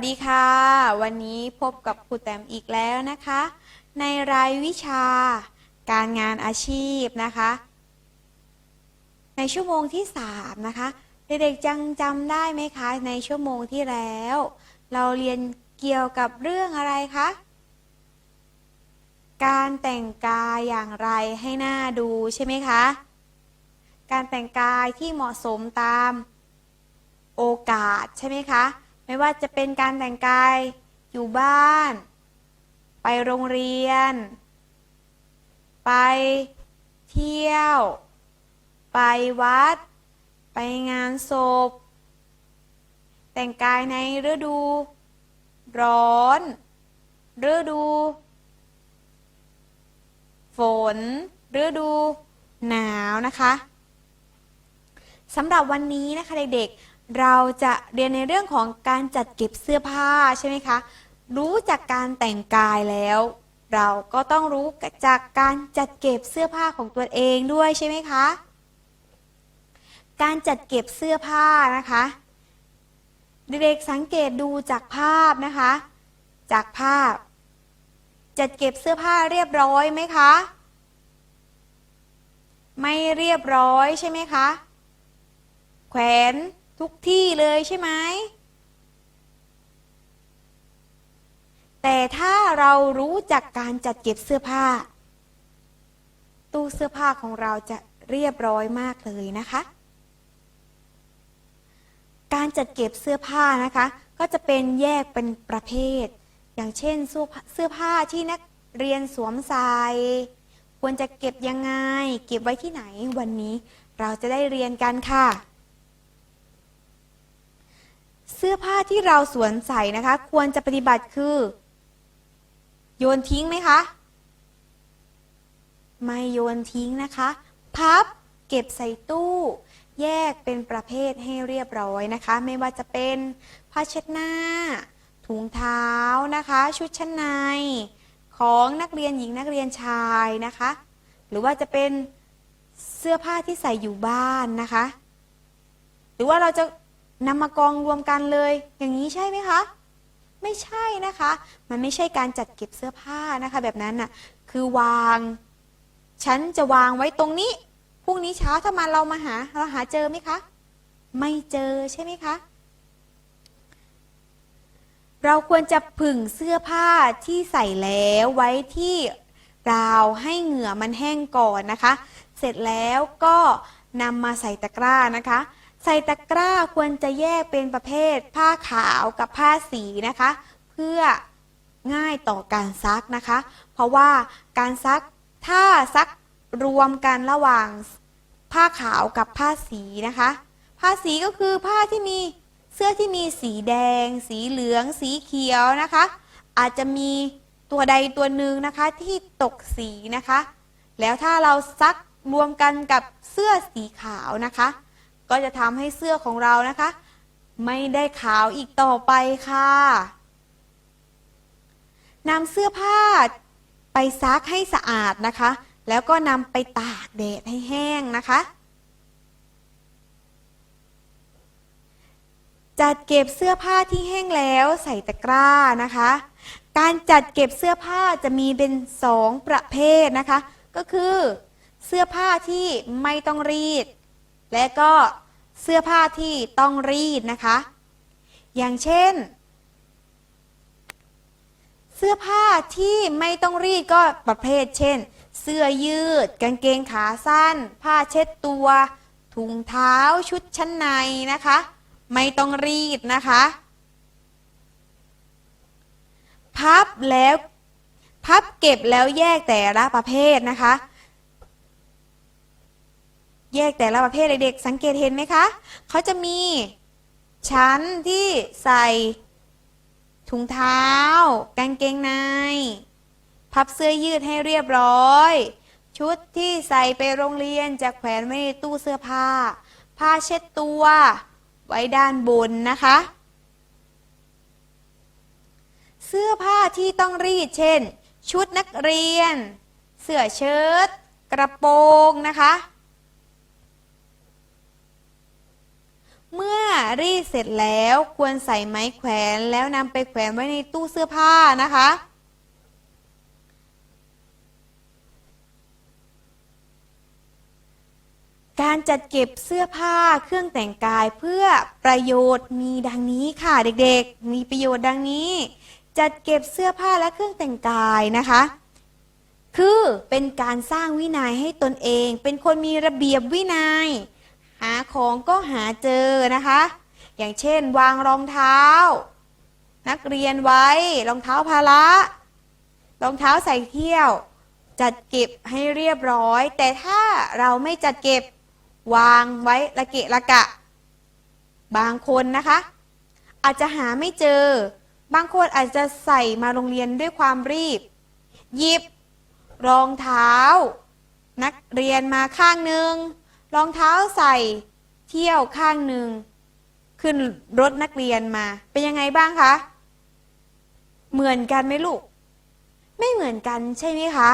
วัสดีค่ะ วันนี้พบกับครูแต้มอีกแล้วนะคะ ในรายวิชา การงานอาชีพนะคะ ในชั่วโมงที่ 3 นะคะ เด็กๆจังจำได้ไหมคะ ในชั่วโมงที่แล้ว เราเรียนเกี่ยวกับเรื่องอะไรคะ การแต่งกายอย่างไรให้หน้าดูใช่ไหมคะ การแต่งกายที่เหมาะสมตามโอกาสใช่ไหมคะ ไม่ว่าจะเป็นการแต่งกาย อยู่บ้าน ไปโรงเรียน ไปเที่ยว ไปวัด ไปงานศพ แต่งกายในฤดู ร้อน ฤดู ฝน ฤดู หนาวนะคะสำหรับวันนี้นะคะเด็กๆ เราจะเรียนในเรื่องของการจัดเก็บเสื้อผ้าใช่ไหมคะ รู้จากการแต่งกายแล้ว เราก็ต้องรู้จากการจัดเก็บเสื้อผ้าของตัวเองด้วยใช่ไหมคะ การจัดเก็บเสื้อผ้านะคะ เด็กๆสังเกตดูจากภาพนะคะ จากภาพ จัดเก็บเสื้อผ้าเรียบร้อยไหมคะ ไม่เรียบร้อยใช่ไหมคะ แขวน ทุกที่เลยใช่ไหม แต่ถ้าเรารู้จักการจัดเก็บเสื้อผ้า ตู้เสื้อผ้าของเราจะเรียบร้อยมากเลยนะคะ การจัดเก็บเสื้อผ้านะคะ ก็จะเป็นแยกเป็นประเภท อย่างเช่นเสื้อผ้าที่นักเรียนสวมใส่ควรจะเก็บยังไง เก็บไว้ที่ไหนวันนี้เราจะได้เรียนกันค่ะ เสื้อผ้าที่เราสวมใส่นะคะ ควรจะปฏิบัติคือ โยนทิ้งไหมคะ ไม่โยนทิ้งนะคะ พับเก็บใส่ตู้ แยกเป็นประเภทให้เรียบร้อยนะคะ ไม่ว่าจะเป็นผ้าเช็ดหน้า ถุงเท้านะคะ ชุดชั้นใน ของนักเรียนหญิงนักเรียนชายนะคะ หรือว่าจะเป็นเสื้อผ้าที่ใส่อยู่บ้านนะคะ หรือว่าเราจะ นำมากองรวมกันเลย อย่างนี้ใช่ไหมคะ ไม่ใช่นะคะ มันไม่ใช่การจัดเก็บเสื้อผ้านะคะ แบบนั้นน่ะ คือวาง ฉันจะวางไว้ตรงนี้ พรุ่งนี้เช้าถ้ามาเรามาหา เราหาเจอไหมคะ ไม่เจอใช่ไหมคะ เราควรจะผึ่งเสื้อผ้าที่ใส่แล้วไว้ที่ราวให้เหงื่อมันแห้งก่อนนะคะ เสร็จแล้วก็นำมาใส่ตะกร้านะคะ ใส่ตะกร้าควรจะแยกเป็นประเภท ผ้าขาวกับผ้าสีนะคะ เพื่อง่ายต่อการซักนะคะ เพราะว่าการซักถ้าซักรวมกันระหว่างผ้าขาวกับผ้าสีนะคะ ผ้าสีก็คือผ้าที่มีเสื้อที่มีสีแดง สีเหลือง สีเขียวนะคะ อาจจะมีตัวใดตัวหนึ่งนะคะที่ตกสีนะคะ แล้วถ้าเราซักรวมกันกับเสื้อสีขาวนะคะ ก็จะทำให้เสื้อของเรานะคะ ไม่ได้ขาวอีกต่อไปค่ะนำเสื้อผ้าไปซักให้สะอาดนะคะ แล้วก็นำไปตากแดดให้แห้งนะคะ จัดเก็บเสื้อผ้าที่แห้งแล้วใส่ตะกร้านะคะ การจัดเก็บเสื้อผ้าจะมีเป็นสองประเภทนะคะ ก็คือ เสื้อผ้าที่ไม่ต้องรีด และก็เสื้อผ้าที่ต้องรีดนะคะ อย่างเช่น เสื้อผ้าที่ไม่ต้องรีดก็ประเภท เช่น เสื้อยืด กางเกงขาสั้น ผ้าเช็ดตัว ถุงเท้าชุดชั้นในนะคะ ไม่ต้องรีดนะคะ พับแล้วพับเก็บแล้วแยกแต่ละประเภทนะคะ แยกแต่ละประเภทเด็กๆสังเกตเห็นไหมคะเขาจะมีชั้นที่ใส่ถุงเท้า กางเกงใน พับเสื้อยืดให้เรียบร้อย ชุดที่ใส่ไปโรงเรียนจะแขวนไว้ในตู้เสื้อผ้า ผ้าเช็ดตัว ไว้ด้านบนนะคะ เสื้อผ้าที่ต้องรีดเช่น ชุดนักเรียน เสื้อเชิ้ตกระโปรงนะคะ เมื่อรีดเสร็จแล้วควรใส่ไม้แขวนแล้วนำไปแขวนไว้ในตู้เสื้อผ้านะคะ การจัดเก็บเสื้อผ้าเครื่องแต่งกายเพื่อประโยชน์มีดังนี้ค่ะเด็กๆ มีประโยชน์ดังนี้ จัดเก็บเสื้อผ้าและเครื่องแต่งกายนะคะ คือเป็นการสร้างวินัยให้ตนเอง เป็นคนมีระเบียบวินัย หาของก็หาเจอนะคะ อย่างเช่น วางรองเท้า นักเรียนไว้รองเท้าพาระรองเท้าใส่เที่ยว จัดเก็บให้เรียบร้อย แต่ถ้าเราไม่จัดเก็บวางไว้ละเกะละกะ บางคนนะคะ อาจจะหาไม่เจอ บางคนอาจจะใส่มาโรงเรียนด้วยความรีบ หยิบ รองเท้า นักเรียนมาข้างหนึ่ง รองเท้าใส่เที่ยวข้างหนึ่งขึ้นรถนักเรียนมา เป็นยังไงบ้างคะ เหมือนกันไหมลูก ไม่เหมือนกันใช่ไหมคะ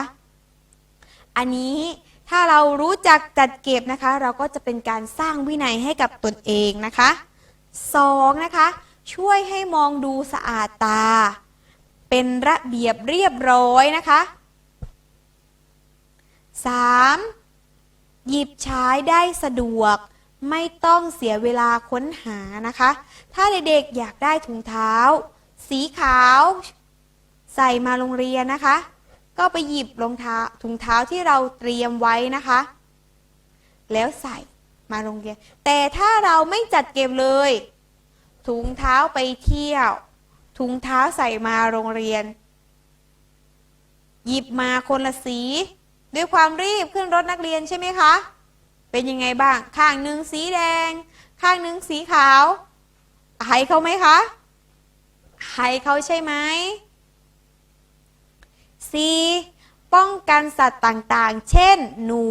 อันนี้ถ้าเรารู้จักจัดเก็บนะคะ เราก็จะเป็นการสร้างวินัยให้กับตนเองนะคะสองนะคะ ช่วยให้มองดูสะอาดตา เป็นระเบียบเรียบร้อยนะคะ 3. หยิบใช้ได้สะดวก ไม่ต้องเสียเวลาค้นหานะคะ ถ้าเด็กๆอยากได้ถุงเท้า สีขาว ใส่มาโรงเรียนนะคะ ก็ไปหยิบรองเท้าถุงเท้าที่เราเตรียมไว้นะคะ แล้วใส่มาโรงเรียน แต่ถ้าเราไม่จัดเก็บเลย ถุงเท้าไปเที่ยว ถุงเท้าใส่มาโรงเรียน หยิบมาคนละสี ด้วยความรีบขึ้นรถนักเรียนใช่ไหมคะ เป็นยังไงบ้าง ข้างหนึ่งสีแดง ข้างหนึ่งสีขาวให้เขาไหมคะให้เขาใช่ไหม 4. ป้องกันสัตว์ต่างๆ เช่น หนู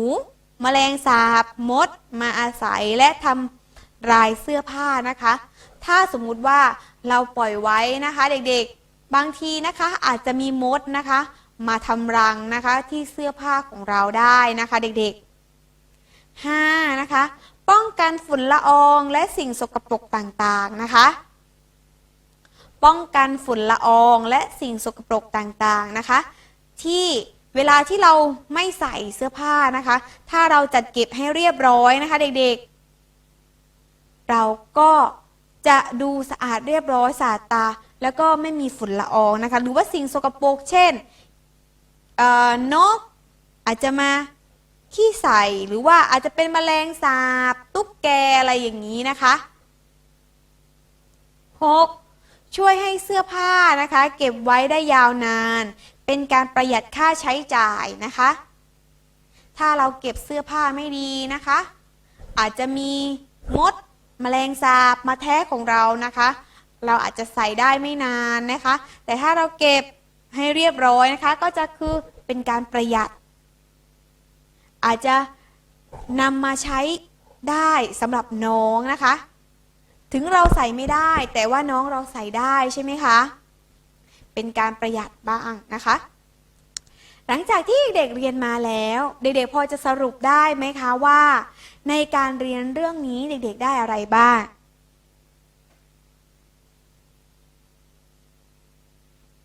แมลงสาบ มด มาอาศัยและทำลายเสื้อผ้านะคะ ถ้าสมมุติว่าเราปล่อยไว้นะคะ เด็กๆ บางทีนะคะอาจจะมีมดนะคะ มาทำรังนะคะที่เสื้อผ้าของเราได้นะคะเด็กๆ 5. นะคะ ป้องกันฝุ่นละอองและสิ่งสกปรกต่างๆนะคะ ป้องกันฝุ่นละอองและสิ่งสกปรกต่างๆนะคะ ที่เวลาที่เราไม่ใส่เสื้อผ้านะคะ ถ้าเราจัดเก็บให้เรียบร้อยนะคะเด็กๆ เราก็จะดูสะอาดเรียบร้อยสะอาดตา แล้วก็ไม่มีฝุ่นละอองนะคะ หรือว่าสิ่งสกปรกเช่น นก อาจจะมาขี้ใส่หรือว่าอาจจะเป็นแมลงสาบ ตุ๊กแกอะไรอย่างนี้นะคะ 6. ช่วยให้เสื้อผ้านะคะ เก็บไว้ได้ยาวนาน เป็นการประหยัดค่าใช้จ่ายนะคะ ถ้าเราเก็บเสื้อผ้าไม่ดีนะคะ อาจจะมีมดแมลงสาบมาแท้ของเรานะคะ เราอาจจะใส่ได้ไม่นานนะคะ แต่ถ้าเราเก็บ ให้เรียบร้อยนะคะ ก็จะคือเป็นการประหยัด อาจจะนำมาใช้ได้สำหรับน้องนะคะ ถึงเราใส่ไม่ได้ แต่ว่าน้องเราใส่ได้ใช่ไหมคะ เป็นการประหยัดบ้างนะคะ หลังจากที่เด็กเรียนมาแล้ว เด็กๆพอจะสรุปได้ไหมคะว่า ในการเรียนเรื่องนี้เด็กๆได้อะไรบ้าง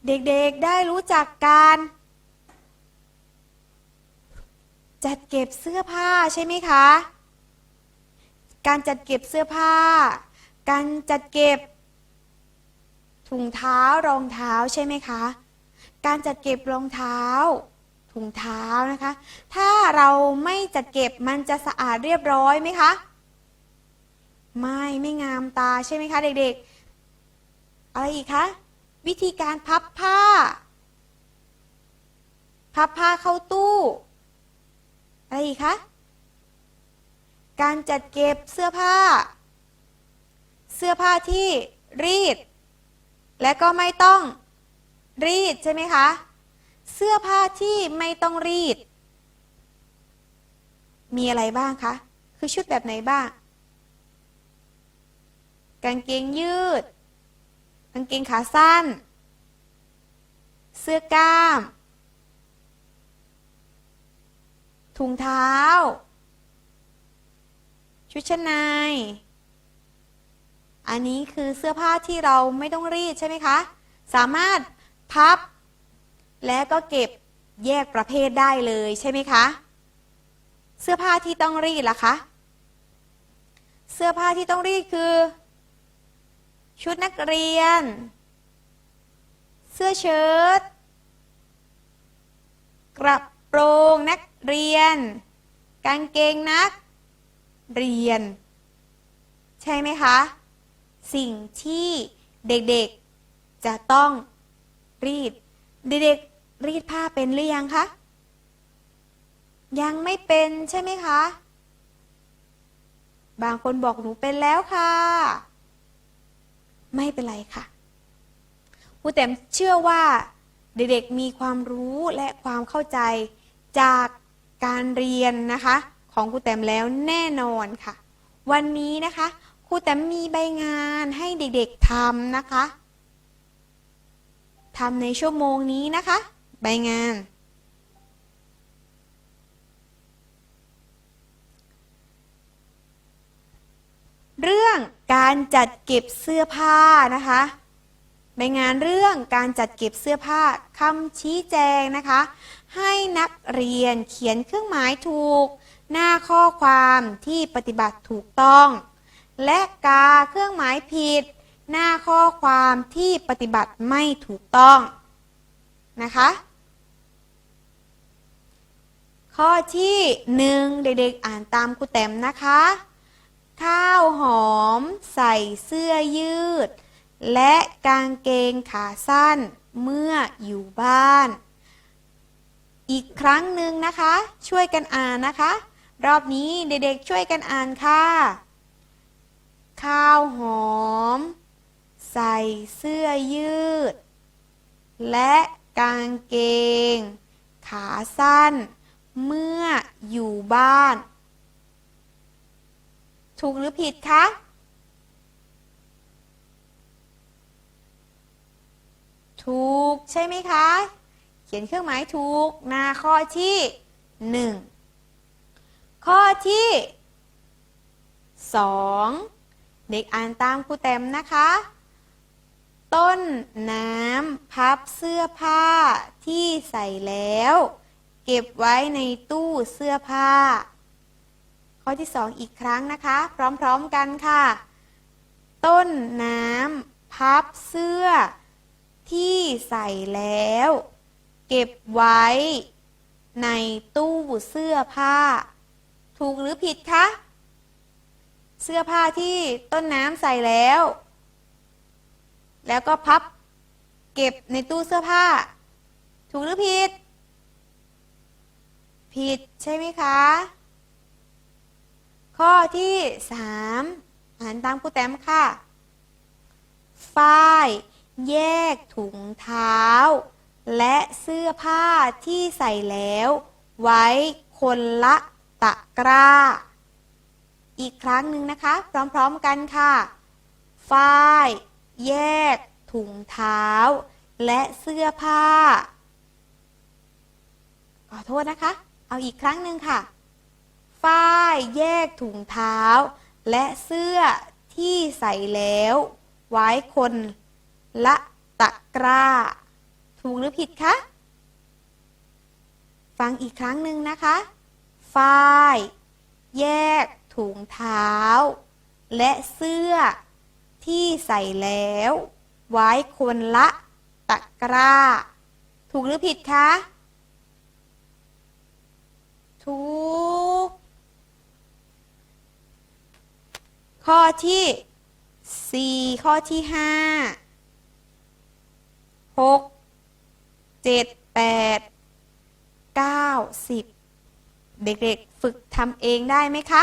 เด็กๆได้รู้จักการ จัดเก็บเสื้อผ้าใช่ไหมคะ การจัดเก็บเสื้อผ้า การจัดเก็บ ถุงเท้ารองเท้าใช่ไหมคะ การจัดเก็บรองเท้า ถุงเท้านะคะ ถ้าเราไม่จัดเก็บมันจะสะอาดเรียบร้อยไหมคะ ไม่ไม่งามตาใช่ไหมคะ เด็กๆ อะไรอีกคะ วิธีการพับผ้า พับผ้าเข้าตู้ อะไรอีกคะ การจัดเก็บเสื้อผ้า เสื้อผ้าที่รีด และก็ไม่ต้องรีดใช่ไหมคะ เสื้อผ้าที่ไม่ต้องรีด มีอะไรบ้างคะ คือชุดแบบไหนบ้าง กางเกงยืด กางเกงขาสั้น เสื้อกล้าม ถุงเท้า ชุดชั้นใน อันนี้คือเสื้อผ้าที่เราไม่ต้องรีดใช่ไหมคะ สามารถพับ และก็เก็บแยกประเภทได้เลยใช่ไหมคะ เสื้อผ้าที่ต้องรีดล่ะคะ เสื้อผ้าที่ต้องรีดคือ ชุดนักเรียน เสื้อเชิ้ตกระโปรงนักเรียน กางเกงนัก เรียน ใช่ไหมคะ สิ่งที่เด็กๆจะต้องรีด เด็กๆรีดผ้าเป็นหรือยังคะยังไม่เป็นใช่ไหมคะ บางคนบอกหนูเป็นแล้วค่ะ ไม่เป็นไรค่ะครูแต้มเชื่อว่าเด็กๆมีความรู้และความเข้าใจจากการเรียนนะคะ ของครูแต้มแล้วแน่นอนค่ะ วันนี้นะคะครูแต้มมีใบงานให้เด็กๆทำนะคะทำในชั่วโมงนี้นะคะ ใบงาน เรื่องการจัดเก็บเสื้อผ้านะคะใบงานเรื่องการจัดเก็บเสื้อผ้าคำชี้แจงนะคะ ให้นักเรียนเขียนเครื่องหมายถูก หน้าข้อความที่ปฏิบัติถูกต้อง และกาเครื่องหมายผิด หน้าข้อความที่ปฏิบัติไม่ถูกต้องนะคะ ข้อที่หนึ่งเด็กๆอ่านตามครูแต้มนะคะ ข้าวหอม ใส่เสื้อยืด และกางเกงขาสั้นเมื่ออยู่บ้าน อีกครั้งหนึ่งนะคะ ช่วยกันอ่านนะคะ รอบนี้เด็กๆช่วยกันอ่านค่ะ ข้าวหอม ใส่เสื้อยืด และกางเกง ขาสั้น เมื่ออยู่บ้าน ถูกหรือผิดคะ ถูกใช่ไหมคะ เขียนเครื่องหมายถูกหน้าข้อที่หนึ่งข้อที่สองเด็กอ่านตามครูแต้มนะคะ ต้นน้ำพับเสื้อผ้าที่ใส่แล้ว เก็บไว้ในตู้เสื้อผ้า ข้อที่สองอีกครั้งนะคะ พร้อมๆกันค่ะ ต้นน้ำพับเสื้อ ที่ใส่แล้ว เก็บไว้ ในตู้เสื้อผ้า ถูกหรือผิดคะ เสื้อผ้าที่ต้นน้ำใส่แล้ว แล้วก็พับ เก็บในตู้เสื้อผ้า ถูกหรือผิด ผิดใช่ไหมคะ ข้อที่สามอ่านตามครูแต้มค่ะ ฝ้าย แยกถุงเท้า และเสื้อผ้าที่ใส่แล้ว ไว้คนละตะกร้า อีกครั้งหนึ่งนะคะ พร้อมๆกันค่ะ ฝ้าย แยก ถุงเท้า และเสื้อผ้า ขอโทษนะคะ เอาอีกครั้งหนึ่งค่ะ ฝ้ายแยกถุงเท้า และเสื้อที่ใส่แล้ว ไว้คนละตะกร้า ถูกหรือผิดคะ ฟังอีกครั้งหนึ่งนะคะ ฝ้าย แยกถุงเท้า และเสื้อที่ใส่แล้ว ไว้คนละตะกร้า ถูกหรือผิดคะ ถูก ข้อที่ 4 ข้อที่ 5 6 7 8 9 10 เด็กๆ ฝึกทำเองได้ไหมคะ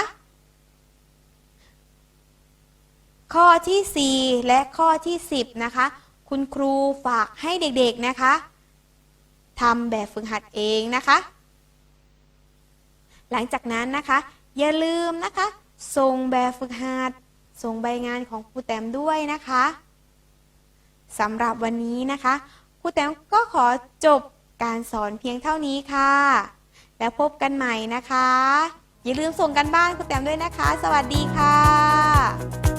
ข้อที่ 4 และข้อที่ 10 นะคะ คุณครูฝากให้เด็กๆนะคะทำแบบฝึกหัดเองนะคะ หลังจากนั้นนะคะ อย่าลืมนะคะ ส่งแบบฝึกหัด ส่งใบงานของครูแต้มด้วยนะคะสำหรับวันนี้นะคะครูแต้มก็ขอจบการสอนเพียงเท่านี้ค่ะ แล้วพบกันใหม่นะคะ อย่าลืมส่งกันบ้านครูแต้มด้วยนะคะ สวัสดีค่ะ